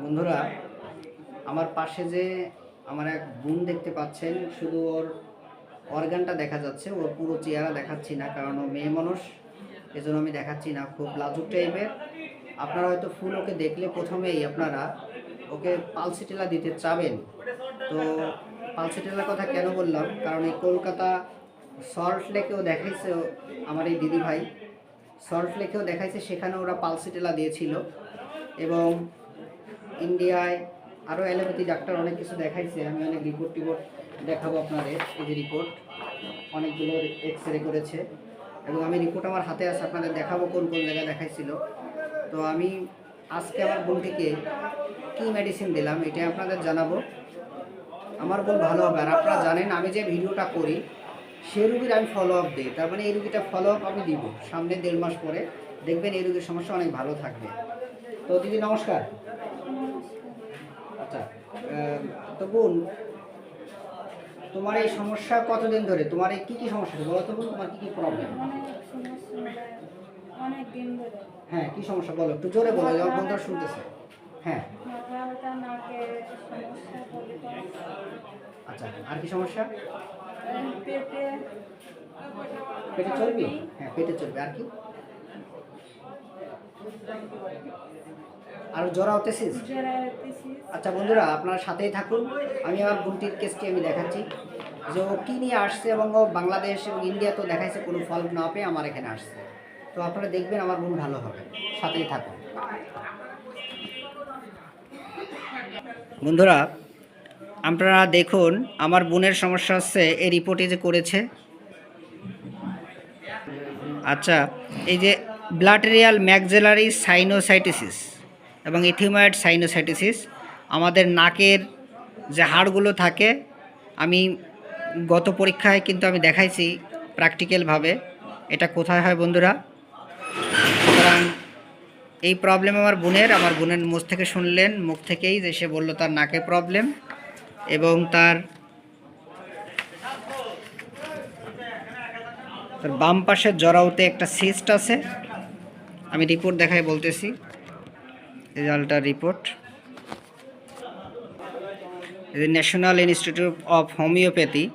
বন্ধুরা, আমার পাশে যে আমার এক বোন দেখতে পাচ্ছেন, শুধু ওর অর্গানটা দেখা যাচ্ছে, ওর পুরো চেহারা দেখাচ্ছি না, কারণ ও মেয়ে মানুষ, এজন্য আমি দেখাচ্ছি না, খুব লাজুক টাইপের। আপনারা হয়তো ফুল ওকে দেখলে প্রথমেই আপনারা ওকে পালসিটেলা দিতে চাবেন। তো পালসিটেলার কথা কেন বললাম? কারণ এই কলকাতা সল্ট লেকেও দেখাইছে আমার এই দিদি ভাই সল্ট লেকেও দেখাইছে, সেখানে ওরা পালসিটেলা দিয়েছিল। এবং ইন্ডিয়ায় আরও অ্যালোপ্যাথি ডাক্তার অনেক কিছু দেখাইছে, আমি অনেক রিপোর্ট টিপোর্ট দেখাবো আপনাদের, এই যে রিপোর্ট অনেকগুলো এক্স রে করেছে। এবং আমি রিপোর্ট আমার হাতে আছে, আপনাদের দেখাবো কোন কোন জায়গায় দেখাইছিল। তো আমি আজকে আমার বোনটিকে কী মেডিসিন দিলাম এটা আপনাদের জানাব। আমার বোন ভালো হবে, আর আপনারা জানেন, আমি যে ভিডিওটা করি, সে রুগীর আমি ফলো আপ দিই। তার মানে এই রুগীটা ফলো আপ আমি দিব, সামনে দেড় মাস পরে। দেখবেন এই রুগীর সমস্যা অনেক ভালো থাকবে। তো দিদি, নমস্কার। তো বোন, তোমার এই সমস্যা কতদিন ধরে? তোমার এই কী কী সমস্যা বলো তো বোন, তোমার কী কী প্রবলেম হ্যাঁ কী সমস্যা বলো? একটু জোরে বলো যখন বন্ধুরা শুনতেছে। হ্যাঁ। আচ্ছা আর কি সমস্যা? পেটে চর্বি? হ্যাঁ পেটে চর্বি। আর কি? আর জ্বর হতেছিস আচ্ছা বন্ধুরা আপনারা সাথেই থাকুন। আমি আমার বোনটির কেসটি আমি দেখাচ্ছি। যে ও কী নিয়ে আসছে এবং ও বাংলাদেশ এবং ইন্ডিয়া তো দেখাইছে কোনো ফল না পেয়ে আমার এখানে আসছে। তো আপনারা দেখবেন আমার বোন ভালো হবে। সাথেই থাকুন। বন্ধুরা আপনারা দেখুন আমার বোনের সমস্যা হচ্ছে এই রিপোর্টে যে করেছে। আচ্ছা এই যে ব্লাটেরিয়াল ম্যাকজেলারি সাইনোসাইটিসিস এবং ইথিময়েড সাইনোসাইটিসিস। আমাদের নাকের যে হাড়গুলো থাকে, আমি গত পরীক্ষায় কিন্তু আমি দেখাইছি প্র্যাকটিক্যালভাবে। এটা কোথায় হয় বন্ধুরা? সুতরাং এই প্রবলেম আমার বোনের আমার বোনের মুখ থেকে শুনলেন, মুখ থেকেই যে সে বলল তার নাকে প্রবলেম এবং তার বাম পাশের জরাউতে একটা সিস্ট আছে। আমি রিপোর্ট দেখাই বলতেছি। রেজাল্টার report national institute of homeopathy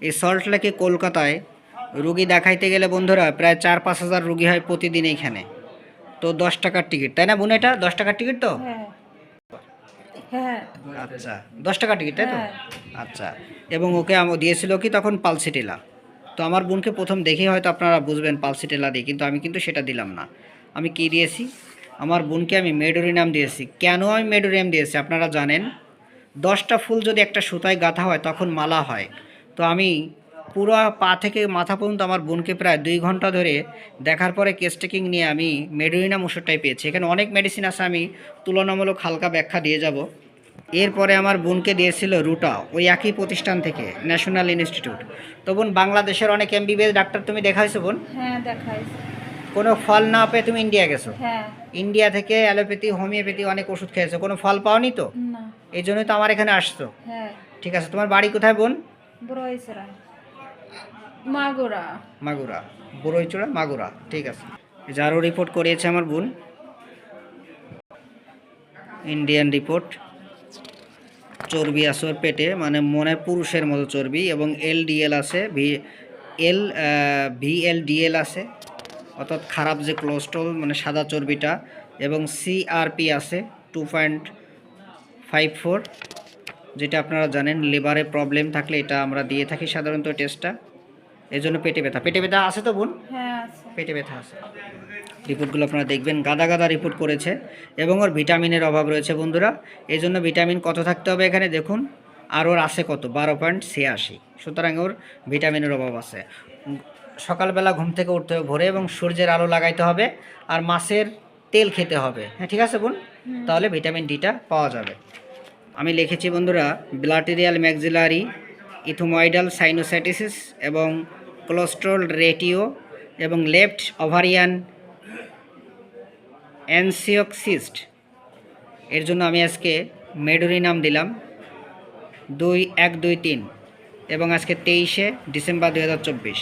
এই সল্ট লেকে কলকাতায় রুগী দেখাইতে গেলে বন্ধুরা প্রায় চার পাঁচ হাজার রুগী হয় প্রতিদিন এইখানে। তো দশ টাকার টিকিট তাই না বোন এটা? দশ টাকার টিকিট তো? হ্যাঁ। আচ্ছা দশ টাকা টিকিট তাই তো? হ্যাঁ। আচ্ছা এবং ওকে আম- দিয়েছিল কি তখন পালসিটেলা। তো আমার বোনকে প্রথম দেখে হয়তো আপনারা বুঝবেন পালসিটেলা দিয়ে কিন্তু আমি কিন্তু সেটা দিলাম না। আমি কি দিয়েছি? আমার বোনকে আমি মেডোরিনাম দিয়েছি। কেন আমি মেডোরিনাম দিয়েছি আপনারা জানেন? দশটা ফুল যদি একটা সুতায় গাঁথা হয় তখন মালা হয়। তো আমি পুরো পা থেকে মাথা পর্যন্ত আমার বোনকে প্রায় দুই ঘণ্টা ধরে দেখার পরে কেস টেকিং নিয়ে আমি মেডোরিনাম ওষুধটাই পেয়েছি। এখানে অনেক মেডিসিন আছে আমি তুলনামূলক হালকা ব্যাখ্যা দিয়ে যাব। এরপরে আমার বোনকে দিয়েছিল রুটা ওই একই প্রতিষ্ঠান থেকে ন্যাশনাল ইনস্টিটিউট তো বোন বাংলাদেশের অনেক এমবিবিএস ডাক্তার তুমি দেখাইছো বোন? হ্যাঁ দেখাইছে। কোনো ফল না পেয়ে তুমি ইন্ডিয়া গেছো? হ্যাঁ। ইন্ডিয়া থেকে অ্যালোপ্যাথি হোমিওপ্যাথি অনেক ওষুধ খেয়েছো। কোনো ফল পাওনি তো? এই জন্যই তো আমার এখানে আসছো। হ্যাঁ। ঠিক আছে তোমার বাড়ি কোথায় বোন? মাগুরা। মাগুরা। বড়ইচূড়া মাগুরা। ঠিক আছে। যারও রিপোর্ট করিয়েছে আমার বোন। ইন্ডিয়ান রিপোর্ট চর্বি আছে ওর পেটে মানে মনে পুরুষের মতো চর্বি এবং এলডিএল আছে ভি এল ভিএলডিএল আছে। অর্থাৎ খারাপ যে কোলেস্ট্রল মানে সাদা চর্বিটা এবং সিআরপি আছে টু পয়েন্ট ফাইভ ফোর যেটা আপনারা জানেন লিভারে প্রবলেম থাকলে এটা আমরা দিয়ে থাকি সাধারণত টেস্টটা এই জন্য পেটে ব্যথা। পেটে ব্যথা আছে তো বোন? হ্যাঁ পেটে ব্যথা আছে। রিপোর্টগুলো আপনারা দেখবেন। গাদা গাদা রিপোর্ট করেছে এবং ওর ভিটামিনের অভাব রয়েছে বন্ধুরা। এই জন্য ভিটামিন কত থাকতে হবে এখানে দেখুন আর ওর আছে কত? বারো পয়েন্ট ছিয়াশি। সুতরাং ওর ভিটামিনের অভাব আছে। সকালবেলা ঘুম থেকে উঠতে হবে ভোরে এবং সূর্যের আলো লাগাইতে হবে আর মাছের তেল খেতে হবে। হ্যাঁ ঠিক আছে বোন। তাহলে ভিটামিন ডিটা পাওয়া যাবে। আমি লিখেছি বন্ধুরা ব্লাটেরিয়াল ম্যাক্সিলারি ইথোময়েডাল সাইনোসাইটিসিস এবং কোলেস্ট্রল রেটিও এবং লেফট ওভারিয়ান অ্যানসিওক্সিস্ট। এর জন্য আমি আজকে মেডোরিনাম দিলাম দুই এক দুই তিন এবং আজকে তেইশে ডিসেম্বর দুই হাজার চব্বিশ।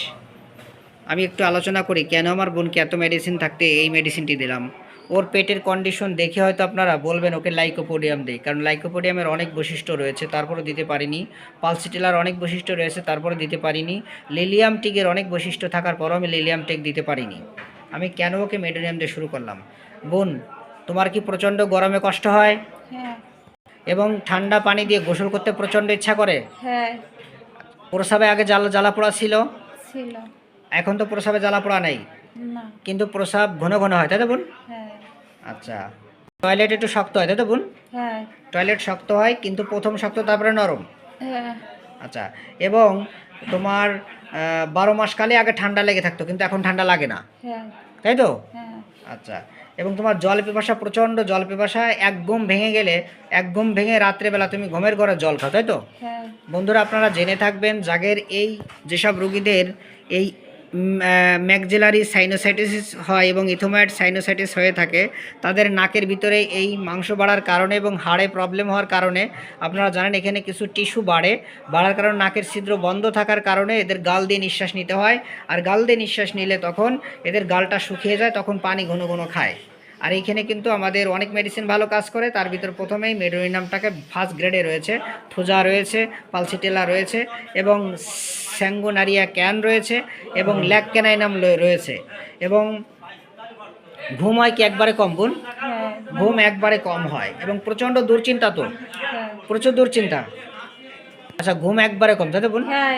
আমি একটু আলোচনা করি কেন আমার বোনকে এত মেডিসিন থাকতে এই মেডিসিনটি দিলাম? ওর পেটের কন্ডিশন দেখে হয়তো আপনারা বলবেন ওকে লাইকোপোডিয়াম দেই কারণ লাইকোপোডিয়ামের অনেক বৈশিষ্ট্য রয়েছে তারপরে দিতে পারিনি। পালসিটেলার অনেক বৈশিষ্ট্য রয়েছে তারপরে দিতে পারিনি। লিলিয়াম টিকের অনেক বৈশিষ্ট্য থাকার পরও আমি লিলিয়াম টেক দিতে পারিনি। আমি কেন ওকে মেডোনিয়াম দিয়ে শুরু করলাম? বোন তোমার কি প্রচণ্ড গরমে কষ্ট হয়? হ্যাঁ। এবং ঠান্ডা পানি দিয়ে গোসল করতে প্রচণ্ড ইচ্ছা করে? হ্যাঁ। প্রসাবে আগে জ্বালা জ্বালা পোড়া ছিল? ছিল। এখন তো প্রসাবে জ্বালা পোড়া নেই। কিন্তু প্রসাব ঘন ঘন হয় তাই তো বোন? হ্যাঁ। আচ্ছা। টয়লেট একটু শক্ত হয় তাই তো বোন? হ্যাঁ। টয়লেট শক্ত হয় কিন্তু প্রথম শক্ত তারপরে নরম। হ্যাঁ। আচ্ছা। এবং তোমার বারো মাস কালে আগে ঠান্ডা লেগে থাকতো কিন্তু এখন ঠান্ডা লাগে না। তাই তো? আচ্ছা। এবং তোমার জল পিপাসা প্রচণ্ড জল পিপাসা এক ঘুম ভেঙে গেলে এক ঘুম ভেঙে রাত্রেবেলা তুমি ঘুমের ঘরে জল খাও তাই তো? বন্ধুরা আপনারা জেনে থাকবেন জাগের এই যেসব রুগীদের এই ম্যাকজেলারি সাইনোসাইটিস হয় এবং ইথোমাইড সাইনোসাইটিস হয়ে থাকে। তাদের নাকের ভিতরে এই মাংস বাড়ার কারণে এবং হাড়ে প্রবলেম হওয়ার কারণে আপনারা জানেন এখানে কিছু টিস্যু বাড়ে। বাড়ার কারণে নাকের ছিদ্র বন্ধ থাকার কারণে এদের গাল দিয়ে নিঃশ্বাস নিতে হয়। আর গাল দিয়ে নিঃশ্বাস নিলে তখন এদের গালটা শুকিয়ে যায়, তখন পানি ঘন ঘন খায়। আর এইখানে কিন্তু আমাদের অনেক মেডিসিন ভালো কাজ করে। তার ভিতর প্রথমেই মেডোরিনামটাকে ফার্স্ট গ্রেডে রয়েছে। থোজা রয়েছে পালসিটেলা রয়েছে এবং স্যাঙ্গোনারিয়া ক্যান রয়েছে এবং ল্যাক ক্যানাইনাম রয়েছে। এবং ঘুম হয় কি একবারে কম বোন? হ্যাঁ। ঘুম একবারে কম হয় এবং প্রচণ্ড দুশ্চিন্তা তো? হ্যাঁ। প্রচুর দুশ্চিন্তা? আচ্ছা ঘুম একবারে কম তাই তো বোন? হ্যাঁ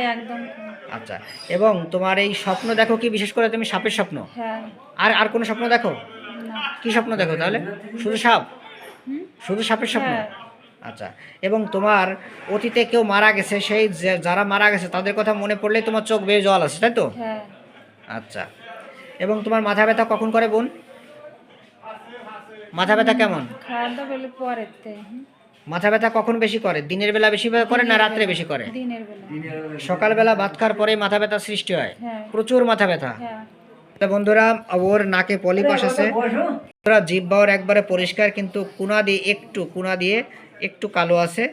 আচ্ছা এবং তোমার এই স্বপ্ন দেখো কি? বিশেষ করে তুমি সাপের স্বপ্ন? আর আর কোনো স্বপ্ন দেখো? কি স্বপ্ন দেখো তাহলে? শুধু সাপ? শুধু সাপের স্বপ্ন? হ্যাঁ। আচ্ছা এবং তোমার অতীতে কেউ মারা গেছে সেই যারা মারা গেছে তাদের কথা মনে পড়লেই তোমার চোখ বেয়ে জল আসে তাই তো? হ্যাঁ। আচ্ছা এবং তোমার মাথা ব্যথা কখন করে বোন? মাথা ব্যথা কেমন? মাথা ব্যথা কখন বেশি করে? দিনের বেলা বেশি করে না রাত্রে বেশি করে? দিনের বেলা। সকালবেলা ভাত খাওয়ার পরেই মাথা ব্যথা সৃষ্টি হয়। হ্যাঁ। প্রচুর মাথা ব্যথা। হ্যাঁ। তা বন্ধুরা ওর নাকে পলিপাস আছে। বন্ধুরা জিব্বা ওর একবারে পরিষ্কার কিন্তু কুনা দিয়ে একটু কুনা দিয়ে একটু কালো আছে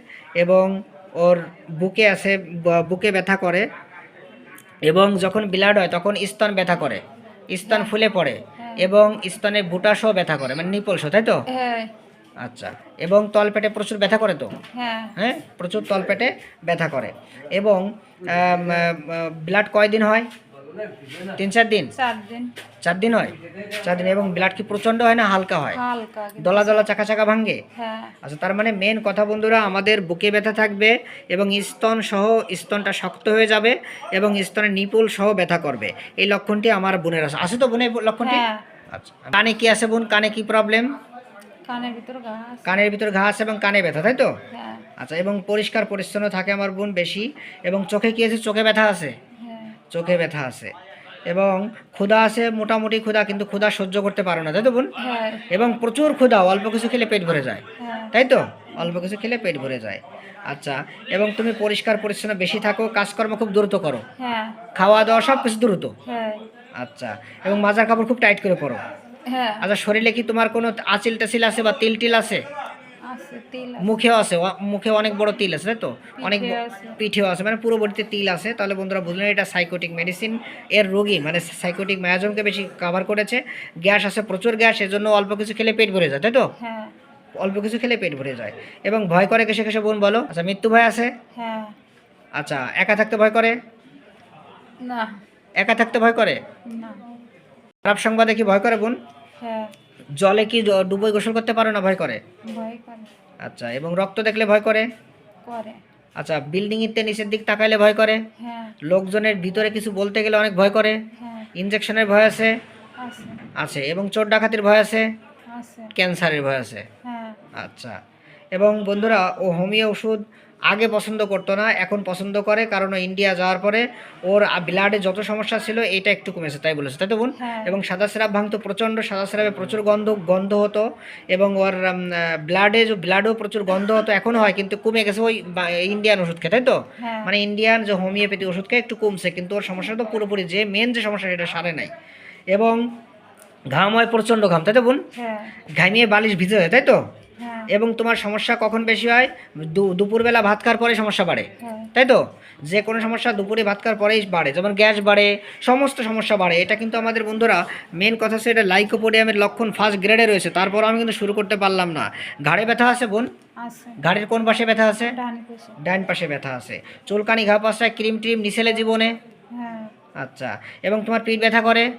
এবং ওর বুকে আছে বুকে ব্যথা করে এবং যখন ব্লাড হয় তখন স্তন ব্যথা করে। স্তন ফুলে পড়ে এবং স্তনে বুটাসও ব্যথা করে মানে নিপলসও তাই তো? হ্যাঁ। আচ্ছা এবং তলপেটে প্রচুর ব্যথা করে তো? হ্যাঁ। হ্যাঁ প্রচুর তলপেটে ব্যথা করে। এবং ব্লাড কয়দিন হয়? তিন চার দিন? চার দিন। চার দিন হয়? চার দিন। এবং ব্লাড কি প্রচণ্ড হয় না হালকা হয়? হালকা দলা দলা চাকা চাকা ভাঙ্গে? হ্যাঁ। আচ্ছা তার মানে মেন কথা বন্ধুরা আমাদের বুকে ব্যথা থাকবে এবং স্তন সহ স্তনটা শক্ত হয়ে যাবে এবং স্তনের নিপুল সহ ব্যথা করবে। এই লক্ষণটি আমার বোনের আছে। আছে তো বোনের লক্ষণটি? হ্যাঁ। আচ্ছা কানে কি আছে বোন? কানে কি প্রবলেম কানের ভিতর ঘাস কানের ভিতর ঘা আছে এবং কানে ব্যথা তাই তো? হ্যাঁ। আচ্ছা এবং পরিষ্কার পরিচ্ছন্ন থাকে আমার বোন বেশি। এবং চোখে কি আছে? চোখে ব্যথা আছে? চোখে ব্যথা আছে। এবং ক্ষুধা আছে মোটামুটি ক্ষুধা কিন্তু ক্ষুধা সহ্য করতে পারো না তাই তো বোন? হ্যাঁ। এবং প্রচুর ক্ষুধা অল্প কিছু খেলে পেট ভরে যায়। হ্যাঁ। তাই তো? অল্প কিছু খেলে পেট ভরে যায়। আচ্ছা এবং তুমি পরিষ্কার পরিচ্ছন্ন বেশি থাকো কাজকর্ম খুব দ্রুত করো। হ্যাঁ। খাওয়া দাওয়া সব কিছু দ্রুত। আচ্ছা এবং মাজার কাপড় খুব টাইট করে পরো। আচ্ছা শরীরে কি তোমার কোনো আচিল টাচিল আছে বা তিল টিল আছে। মুখেও আছে মুখে অনেক বড় তিল আছে তাই তো? অনেক পিঠেও আছে মানে পুরো তিল আছে। তাহলে বন্ধুরা বুঝলেন এটা সাইকোটিক মেডিসিন এর রোগী মানে সাইকোটিক ম্যাজমকে বেশি কভার করেছে। গ্যাস আছে প্রচুর গ্যাস এজন্য অল্প কিছু খেলে পেট ভরে যায় তাই তো? হ্যাঁ। অল্প কিছু খেলে পেট ভরে যায়। এবং ভয় করে কেসে কেসে বোন বলো? আচ্ছা মৃত্যু ভয় আছে? হ্যাঁ। আচ্ছা একা থাকতে ভয় করে? না। একা থাকতে ভয় করে? না। খারাপ সংবাদে কি ভয় করে বোন? হ্যাঁ। জলে কি ডুবে গোসল করতে পারো না ভয় করে? আচ্ছা এবং রক্ত দেখলে ভয় করে? আচ্ছা বিল্ডিং এর নিচের দিক তাকাইলে ভয় করে? হ্যাঁ। লোকজনের ভিতরে কিছু বলতে গেলে অনেক ভয় করে? হ্যাঁ। ইনজেকশনের ভয় আছে? আছে। এবং চোর ডাকাতির ভয় আছে? আছে। ক্যান্সারের ভয় আছে? হ্যাঁ। আচ্ছা এবং বন্ধুরা ও হোমিও ওষুধ আগে পছন্দ করতো না এখন পছন্দ করে কারণ ইন্ডিয়া যাওয়ার পরে ওর ব্লাডে যত সমস্যা ছিল এটা একটু কমেছে তাই বলেছে তাই তো বোন? হ্যাঁ। এবং সাদা স্রাব ভাঙতো প্রচণ্ড সাদা স্রাবে প্রচুর গন্ধ গন্ধ হতো এবং ওর ব্লাডে যে ব্লাডও প্রচুর গন্ধ হতো এখনও হয় কিন্তু কমে গেছে ওই ইন্ডিয়ান ওষুধ খেয়ে তাই তো? হ্যাঁ। মানে ইন্ডিয়ান যে হোমিওপ্যাথি ওষুধ খেয়ে একটু কমছে কিন্তু ওর সমস্যাটা তো পুরোপুরি যে মেন যে সমস্যা সেটা সারে নাই। এবং ঘাম হয় প্রচণ্ড ঘাম তাই তো বোন? হ্যাঁ। ঘামিয়ে বালিশ ভিজে যায় তাই তো? হ্যাঁ এবং তোমার সমস্যা কখন বেশি হয়? দুপুরবেলা ভাত খাওয়ার পরে সমস্যা বাড়ে। হ্যাঁ। তাই তো? যে কোনো সমস্যা দুপুরে ভাত খাওয়ার পরেই বাড়ে। যেমন গ্যাস বাড়ে সমস্ত সমস্যা বাড়ে। এটা কিন্তু আমাদের বন্ধুরা মেন কথা হচ্ছে এটা লাইকোপোডিয়ামের লক্ষণ ফার্স্ট গ্রেডে রয়েছে। তারপর আমি কিন্তু শুরু করতে পারলাম না। ঘাড়ে ব্যথা আছে বোন? ঘাড়ের কোন পাশে ব্যথা আছে? ডান পাশে। ব্যথা আছে। চুলকানি ঘা পাশায় ক্রিম ট্রিম নিছেলে জীবনে? হ্যাঁ। আচ্ছা। এবং তোমার পিঠ ব্যথা করে।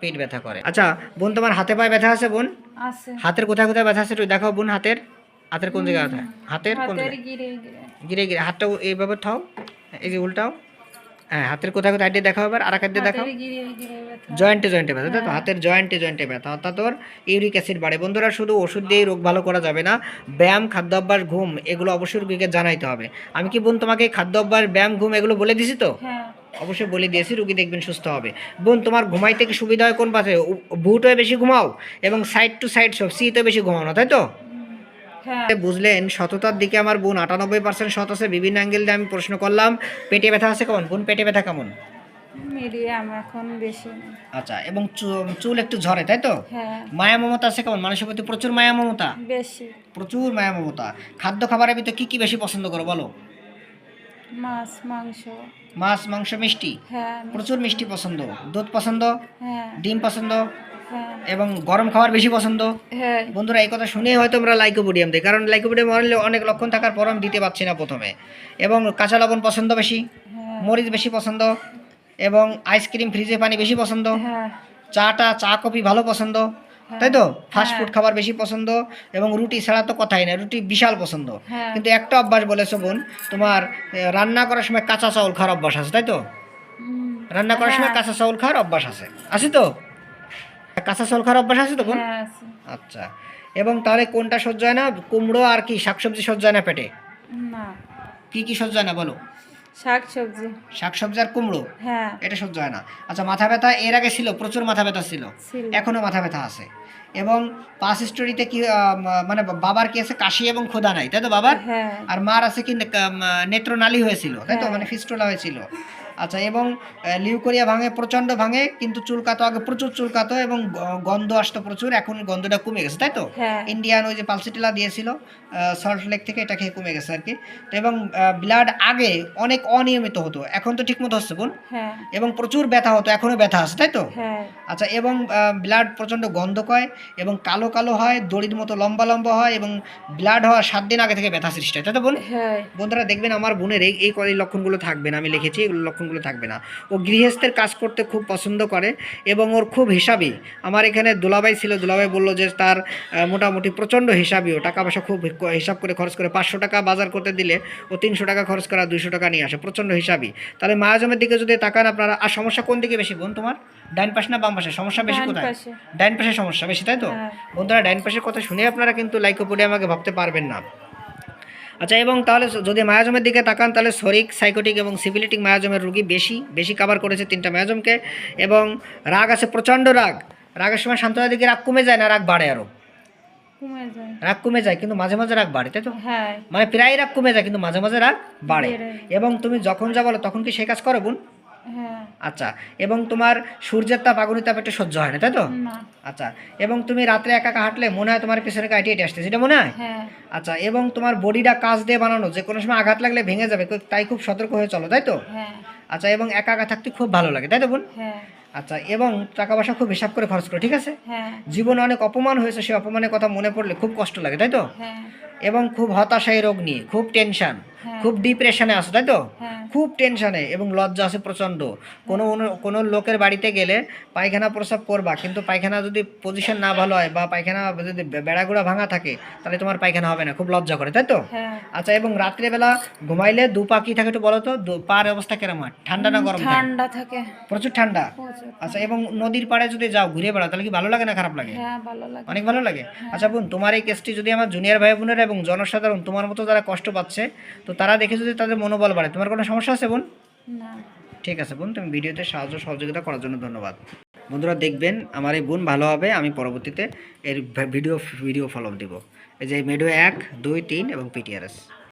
পিঠ ব্যথা করে। আচ্ছা বোন তোমার হাতে পায়ে ব্যথা আছে বোন? হাতের কোথায় কোথায় ব্যথা আছে দেখাও বোন হাতের। হাতের কোন জায়গায় ব্যথা? হাতের কোন জায়গায়? গিরে গিরে। হাতটা এইভাবে থাও এই যে উল্টাও। হ্যাঁ হাতের কোথায় কোথায় দিয়ে দেখাও এবার আর এক দিয়ে দেখাও জয়েন্টে জয়েন্টে ব্যথা তাই তো? হ্যাঁ। হাতের জয়েন্টে জয়েন্টে ব্যথা। অর্থাৎ তোর ইউরিক অ্যাসিড বাড়ে। বন্ধুরা শুধু ওষুধ দিয়েই রোগ ভালো করা যাবে না ব্যায়াম খাদ্যাভ্যাস ঘুম এগুলো অবশ্যই রুগীকে জানাইতে হবে। আমি কি বোন তোমাকে খাদ্যাভ্যাস ব্যায়াম ঘুম এগুলো বলে দিছি তো? হ্যাঁ। অবশ্যই বলে দিয়েছি রুগী দেখবেন সুস্থ হবে। বোন তোমার ঘুমাইতে কি সুবিধা হয় কোন পাশে? উ- বুট হয়ে বেশি ঘুমাও এবং সাইড টু সাইড সব সিতে বেশি ঘুমাও না তাই তো? হ্যাঁ। বুঝলেন সততার দিকে আমার বোন আটানব্বই পার্সেন্ট সত আছে বিভিন্ন অ্যাঙ্গেল দিয়ে আমি প্রশ্ন করলাম। পেটে ব্যথা আছে কেমন? বোন পেটে ব্যথা কেমন? মিডিয়াম এখন বেশি। আচ্ছা এবং চুল একটু ঝরে তাই তো? মায়া মমতা আছে কেমন? মানুষের প্রতি প্রচুর মায়া মমতা? বেশি। প্রচুর মায়া মমতা। খাদ্য খাবারের ভিতরে কি কি বেশি পছন্দ করো বলো? মাছ মাংস। মাছ মাংস মিষ্টি? হ্যাঁ প্রচুর মিষ্টি পছন্দ। দুধ পছন্দ? হ্যাঁ। ডিম পছন্দ? হ্যাঁ। এবং গরম খাবার বেশি পছন্দ? হ্যাঁ। বন্ধুরা এই কথা শুনেই হয়তো আমরা লাইকোপোডিয়াম দিই কারণ লাইকোপোডিয়াম অনেক অনেক লক্ষণ থাকার পর আমি দিতে পারছি না প্রথমে। এবং কাঁচা লবণ পছন্দ বেশি হ্যাঁ। মরিচ বেশি পছন্দ এবং আইসক্রিম ফ্রিজে পানি বেশি পছন্দ চাটা চা কফি ভালো পছন্দ তাই তো? ফাস্ট ফুড খাবার বেশি পছন্দ এবং রুটি ছাড়া তো কথাই না রুটি বিশাল পছন্দ। হ্যাঁ। কিন্তু একটা অভ্যাস বলেছ বোন তোমার রান্না করার সময় কাঁচা চাউল খাওয়ার অভ্যাস আছে তাই তো? রান্না করার সময় হ্যাঁ। কাঁচা চাউল খাওয়ার অভ্যাস আছে। আছে তো? কাঁচা চাউল খাওয়ার অভ্যাস আছে তো বোন? হ্যাঁ আচ্ছা। এবং তাহলে কোনটা সহ্য হয় না? কুমড়ো আর কি শাকসবজি সহ্য হয় না পেটে? কি কি সহ্য হয় না বলো? শাক সবজি। শাকসবজি আর কুমড়ো? হ্যাঁ। এটা সহ্য হয় না। আচ্ছা মাথা ব্যথা এর আগে ছিল প্রচুর মাথা ব্যথা ছিল। এখনও মাথা ব্যথা আছে। এবং পাস স্টোরিতে কি মানে বাবার কি আছে? কাশি এবং ক্ষুধা নাই তাই তো বাবার? হ্যাঁ। আর মার আছে কি নেত্রনালী হয়েছিল তাই তো? হ্যাঁ। মানে ফিস্টোলা হয়েছিল। আচ্ছা এবং লিউকোরিয়া ভাঙে প্রচণ্ড ভাঙে কিন্তু চুলকাতো আগে প্রচুর চুলকাতো এবং গন্ধ আসতো প্রচুর এখন গন্ধটা কমে গেছে তাই তো? হ্যাঁ। ইন্ডিয়ান ওই যে পালসিটিলা দিয়েছিল সল্ট লেক থেকে এটা খেয়ে কমে গেছে আর কি। তো এবং ব্লাড আগে অনেক অনিয়মিত হতো এখন তো ঠিকমতো হচ্ছে বোন। হ্যাঁ। এবং প্রচুর ব্যথা হতো এখনও ব্যথা আছে তাই তো? হ্যাঁ। আচ্ছা এবং ব্লাড প্রচণ্ড গন্ধ কয় এবং কালো কালো হয় দড়ির মতো লম্বা লম্বা হয় এবং ব্লাড হওয়ার সাত দিন আগে থেকে ব্যথা সৃষ্টি হয় তাই তো বোন? বন্ধুরা দেখবেন আমার বোনের এই এই লক্ষণগুলো থাকবে না আমি লিখেছি এগুলো লক্ষণগুলো থাকবে না। ও গৃহস্থের কাজ করতে খুব পছন্দ করে এবং ওর খুব হিসাবি। আমার এখানে দুলাভাই ছিল দুলাভাই বলল যে তার মোটামুটি প্রচণ্ড হিসাবিও টাকা পয়সা খুব হিসাব করে খরচ করে পাঁচশো টাকা বাজার করতে দিলে ও তিনশো টাকা খরচ করা দুইশো টাকা নিয়ে আসে। প্রচণ্ড হিসাবি। তাহলে মায়াজমের দিকে যদি তাকান আপনারা আর সমস্যা কোন দিকে বেশি বোন তোমার? ডাইন পাশে না বাম পাশে? সমস্যা বেশি কোথায়? ডাইন পাশে সমস্যা বেশি তাই তো? হ্যাঁ। বন্ধুরা ডাইন পাশের কথা শুনে আপনারা কিন্তু লাইকোপোডিয়া আমাকে ভাবতে পারবেন না। আচ্ছা এবং তাহলে যদি মায়াজমের দিকে তাকান তাহলে শরিক সাইকোটিক এবং সিভিলিটিক মায়াজমের রুগী বেশি বেশি কাভার করেছে তিনটা মায়াজমকে। এবং রাগ আছে প্রচণ্ড রাগ। রাগের সময় শান্ততার দিকে রাগ কমে যায় না রাগ বাড়ে আরও রাগ কমে যায় কিন্তু মাঝে মাঝে রাগ বাড়ে তাই তো? হ্যাঁ। মানে প্রায় রাগ কমে যায় কিন্তু মাঝে মাঝে রাগ বাড়ে। এবং তুমি যখন যা বলো তখন কি সে কাজ করো বোন? আচ্ছা এবং তোমার সূর্যের তাপ আগুনের তাপ একটু সহ্য হয় না তাই তো? আচ্ছা এবং তুমি রাত্রে একা একা হাঁটলে মনে হয় তোমার পিছনে কাটি এটে আসতে সেটা মনে হয়? হ্যাঁ। আচ্ছা এবং তোমার বডিটা কাজ দিয়ে বানানো যে কোনো সময় আঘাত লাগলে ভেঙে যাবে তাই খুব সতর্ক হয়ে চলো তাই তো? হ্যাঁ। আচ্ছা এবং একা একা থাকতে খুব ভালো লাগে তাই তো বোন? হ্যাঁ। আচ্ছা এবং টাকা পয়সা খুব হিসাব করে খরচ করো ঠিক আছে? হ্যাঁ। জীবনে অনেক অপমান হয়েছে সেই অপমানের কথা মনে পড়লে খুব কষ্ট লাগে তাই তো? হ্যাঁ। এবং খুব হতাশায় রোগ নিয়ে খুব টেনশন হ্যাঁ। খুব ডিপ্রেশনে আসো তাই তো? হ্যাঁ। খুব টেনশনে এবং লজ্জা আছে প্রচণ্ড। কোনো কোনো লোকের বাড়িতে গেলে পায়খানা প্রসাব করবা কিন্তু পায়খানা যদি পজিশন না ভালো হয় বা পায়খানা যদি বেড়াগুড়া ভাঙা থাকে তাহলে তোমার পায়খানা হবে না খুব লজ্জা করে তাই তো? হ্যাঁ। আচ্ছা এবং রাত্রেবেলা ঘুমাইলে দু পা কি থাকে একটু বলো তো? পার অবস্থা কেরম হয়? ঠান্ডা না গরম ঠান্ডা থাকে। প্রচুর ঠান্ডা? আচ্ছা এবং নদীর পাড়ে যদি যাও ঘুরে বেড়াও তাহলে কি ভালো লাগে না খারাপ লাগে? হ্যাঁ ভালো লাগে। অনেক ভালো লাগে? আচ্ছা বোন তোমার এই কেসটি যদি আমার জুনিয়র ভাই বোনেরা এবং জনসাধারণ তোমার মতো যারা কষ্ট পাচ্ছে তো তারা দেখে যদি তাদের মনোবল বাড়ে তোমার কোনো সমস্যা আছে বোন? না। ঠিক আছে বোন তুমি ভিডিওতে সাহায্য সহযোগিতা করার জন্য ধন্যবাদ। বন্ধুরা দেখবেন আমার এই বোন ভালো হবে আমি পরবর্তীতে এর ভিডিও ভিডিও ফলো দেবো। এই যে মেডো এক দুই তিন এবং পিটিআরএস